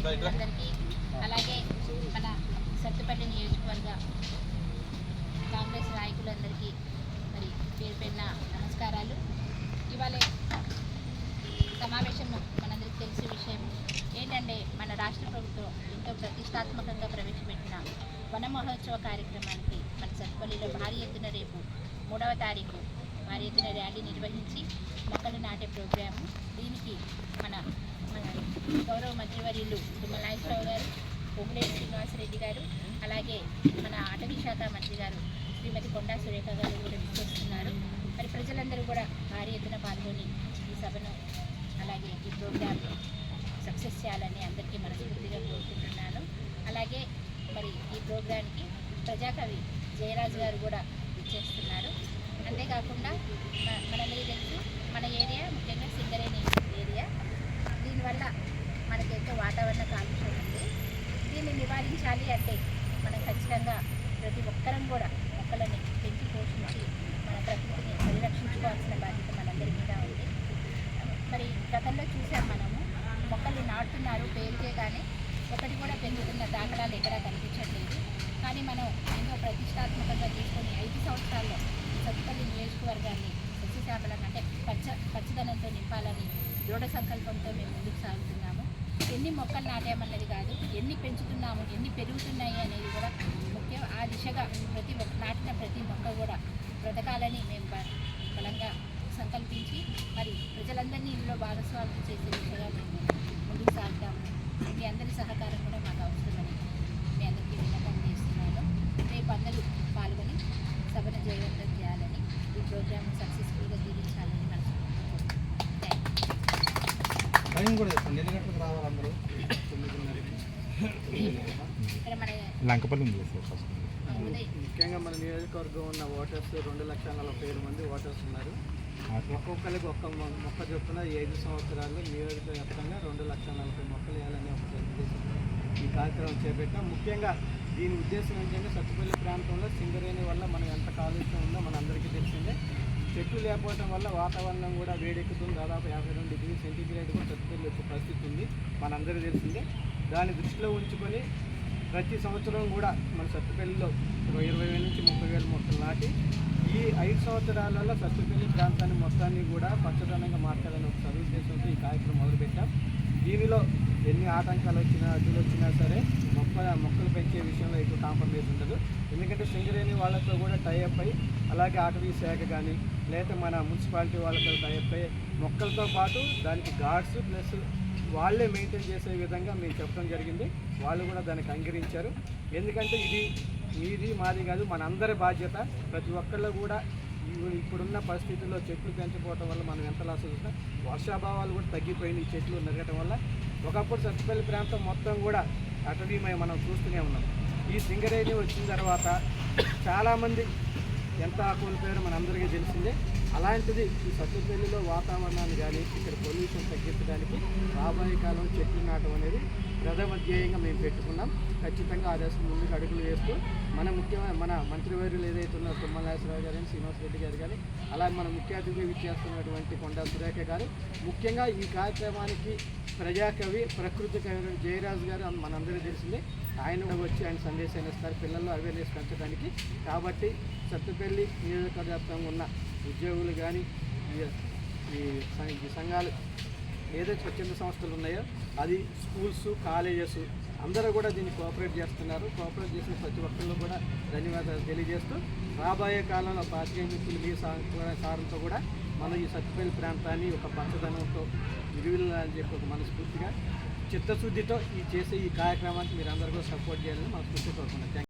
అందరికీ. అలాగే మన సత్తుపల్లి నియోజకవర్గ కాంగ్రెస్ నాయకులందరికీ మరి పేరు పెన్న నమస్కారాలు. ఇవాళ సమావేశం మనందరికీ తెలిసే విషయం ఏంటంటే మన రాష్ట్ర ప్రభుత్వం ఎంతో ప్రతిష్టాత్మకంగా ప్రవేశపెట్టిన వన మహోత్సవ కార్యక్రమానికి మన సత్తుపల్లిలో భారీ ఎత్తున రేపు మూడవ తారీఖు భారీ ఎత్తున ర్యాలీ నిర్వహించి మొక్కలు నాటే ప్రోగ్రాము. దీనికి మన మన గౌరవ మంత్రివర్యులు తుమ్మల నాగేశ్వరరావు గారు పొంగులేటి శ్రీనివాసరెడ్డి గారు అలాగే మన అటవీ శాఖ మంత్రి గారు శ్రీమతి కొండా సురేఖ గారు కూడా విచ్చేస్తున్నారు. మరి ప్రజలందరూ కూడా భారీ ఎత్తున పాల్గొని ఈ సభను అలాగే ఈ ప్రోగ్రామ్ సక్సెస్ చేయాలని అందరికీ మనస్ఫూర్తిగా కోరుకుంటున్నాను. అలాగే మరి ఈ ప్రోగ్రాంకి ప్రజాకవి జయరాజు గారు కూడా ఇచ్చేస్తున్నారు అంతేకాకుండా మనందరికీ తెలుసు మన ఏరియా ముఖ్యంగా సింగరేణి ఏరియా. దీనివల్ల మనకి ఎంతో వాతావరణ కాలుష్యం ఉంది. దీన్ని నివారించాలి అంటే మనం ఖచ్చితంగా ప్రతి ఒక్కరం కూడా మొక్కలని పెంచి పోషించి మన ప్రకృతిని పరిరక్షించుకోవాల్సిన బాధ్యత మనందరి మీద ఉంది. మరి గతంలో చూసాం మనము మొక్కలు నాటుతున్నారు పేరుకే కానీ ఒకటి కూడా పెరుగుతున్న దాఖలాలు ఎక్కడా కనిపించట్లేదు. కానీ మనం ఎంతో ప్రతిష్టాత్మకంగా తీసుకుంటాం ఐదు సంవత్సరాల్లో సత్తుపల్లి నియోజకవర్గాన్ని సస్యశ్యామలంగా అంటే పచ్చ పచ్చదనంతో నింపాలని దృఢ సంకల్పంతో మేము ముందుకు సాగుతున్నాము ఎన్ని మొక్కలు నాటామన్నది కాదు ఎన్ని పెంచుతున్నాము ఎన్ని పెరుగుతున్నాయి అనేది కూడా ముఖ్యం ఆ దిశగా ప్రతి ఒక్క నాటిన ప్రతి మొక్క కూడా బ్రతకాలని మేము బ- బలంగా సంకల్పించి మరి ప్రజలందరినీ ఇందులో భాగస్వామ్యం చేసే దిశగా మేము ముందుకు సాగుతాము. మీ అందరి సహకారం కూడా మాకు అవసరమని మీ అందరికీ విన్నపం చేస్తున్నాను. రేపు అందరూ పాల్గొని సభను జయవంతం చేయాలని ఈ ప్రోగ్రామ్ సక్సెస్ఫుల్ టైం కూడా చెప్పండి ఎన్ని గంటలకు రావాలి అందరూ? తొమ్మిదిన్నరకి ఇక్కడ మన లంకపల్లి ఉంది సార్ ఫస్ట్ ఉదయం ముఖ్యంగా మన నియోజకవర్గం ఉన్న ఓటర్స్ రెండు లక్షల నలభై ఏడు మంది ఓటర్స్ ఉన్నారు. ఒక్కొక్కరికి ఒక్క మొక్క చొప్పున ఈ ఐదు సంవత్సరాల్లో నియోజకవ్యాప్తంగా రెండు లక్షల నలభై మొక్కలు వేయాలని ఒక ఉద్దేశంతో ఈ కార్యక్రమం చేపట్టాం ముఖ్యంగా దీని ఉద్దేశం ఏంటంటే సత్తుపల్లి ప్రాంతంలో సింగరేణి వల్ల మనం ఎంత కాలుష్యం ఉందో మన అందరికీ తెలిసిందే. చెట్లు లేకపోవడం వల్ల వాతావరణం కూడా వేడెక్కుతుంది. దాదాపు యాభై రెండు డిగ్రీ సెంటీగ్రేడ్ కూడా సత్తుపల్లి పరిస్థితి ఉంది. మనందరికీ తెలిసిందే. దాన్ని దృష్టిలో ఉంచుకొని ప్రతి సంవత్సరం కూడా మన సత్తుపల్లిలో ఇరవై ఇరవై వేల నుంచి ముప్పై వేల మొక్కలు నాటి ఈ ఐదు సంవత్సరాలలో సత్తుపల్లి ప్రాంతాన్ని మొత్తాన్ని కూడా పచ్చదనంగా మార్చాలని ఒక సదుద్దేశంతో ఈ కార్యక్రమం మొదలుపెట్టాం. దీనిలో ఎన్ని ఆటంకాలు వచ్చినా అడ్డులు వచ్చినా సరే మొక్క మొక్కలు పెంచే విషయంలో ఎక్కువ కాంప్రమైజ్ ఉండదు. ఎందుకంటే సింగరేణి వాళ్ళతో కూడా టైఅప్ అయ్యి అలాగే అటవీ శాఖ కానీ లేదా మన మున్సిపాలిటీ వాళ్ళతో టైఅప్ అయ్యి మొక్కలతో పాటు దానికి గార్డ్స్ ప్లస్ వాళ్ళే మెయింటైన్ చేసే విధంగా మేము చెప్పడం జరిగింది. వాళ్ళు కూడా దానికి అంగీకరించారు. ఎందుకంటే ఇది మీది మాది కాదు మన అందరి బాధ్యత. ప్రతి ఒక్కళ్ళు కూడా ఇప్పుడున్న పరిస్థితుల్లో చెట్లు పెంచకపోవడం వల్ల మనం ఎంత లాస్ అవుతుందో వర్షాభావాలు కూడా తగ్గిపోయినాయి ఈ చెట్లు నరగటం వల్ల. ఒకప్పుడు సత్పల్లి ప్రాంతం మొత్తం కూడా అటవీమయ మనం చూస్తూనే ఉన్నాం. ఈ సింగరేణి వచ్చిన తర్వాత చాలామంది ఎంత కోల్పోయారో మనందరికీ తెలిసిందే. అలాంటిది ఈ సత్తుపల్లిలో వాతావరణాన్ని కానీ ఇక్కడ పొల్యూషన్ తగ్గించడానికి రాబోయే కాలం చెట్లు నాటం అనేది ప్రథమ ధ్యేయంగా మేము పెట్టుకున్నాం. ఖచ్చితంగా ఆ దశ ముందుకు అడుగులు వేస్తూ మన ముఖ్యమైన మన మంత్రివర్యులు ఏదైతే ఉన్నారో తుమ్మల నాగేశ్వరరావు గారు కానీ శ్రీనివాస్ రెడ్డి గారు కానీ అలాగే మన ముఖ్య అతిథి విచ్చేస్తున్నటువంటి కొండా సురేఖ గారు ముఖ్యంగా ఈ కార్యక్రమానికి ప్రజాకవి ప్రకృతి కవి జయరాజు గారు అన్- మనందరికీ తెలిసిందే. ఆయన వచ్చి ఆయన సందేశాన్ని ఇస్తారు. పిల్లల్లో అవేర్నెస్ పెంచడానికి. కాబట్టి సత్తుపల్లి నియోజకవర్గం ఉన్న ఉద్యోగులు కానీ ఈ- ఈ సం- ఈ సంఘాలు ఏదో స్వచ్ఛంద సంస్థలు ఉన్నాయో అది స్కూల్స్ కాలేజెస్ అందరూ కూడా దీన్ని కోఆపరేట్ చేస్తున్నారు. కోఆపరేట్ చేసిన ప్రతి ఒక్కళ్ళు కూడా ధన్యవాదాలు తెలియజేస్తూ రాబోయే కాలంలో పాతికేయ మిత్రులు మీ సారంతో కూడా మనం ఈ సత్తుపల్లి ప్రాంతాన్ని ఒక పచ్చదనంతో విలువలని చెప్పి ఒక మనస్ఫూర్తిగా చిత్తశుద్ధితో ఈ చేసే ఈ కార్యక్రమానికి మీరు అందరూ కూడా సపోర్ట్ చేయాలని మనస్ఫూర్తి కోరుకున్నాను థ్యాంక్ యూ.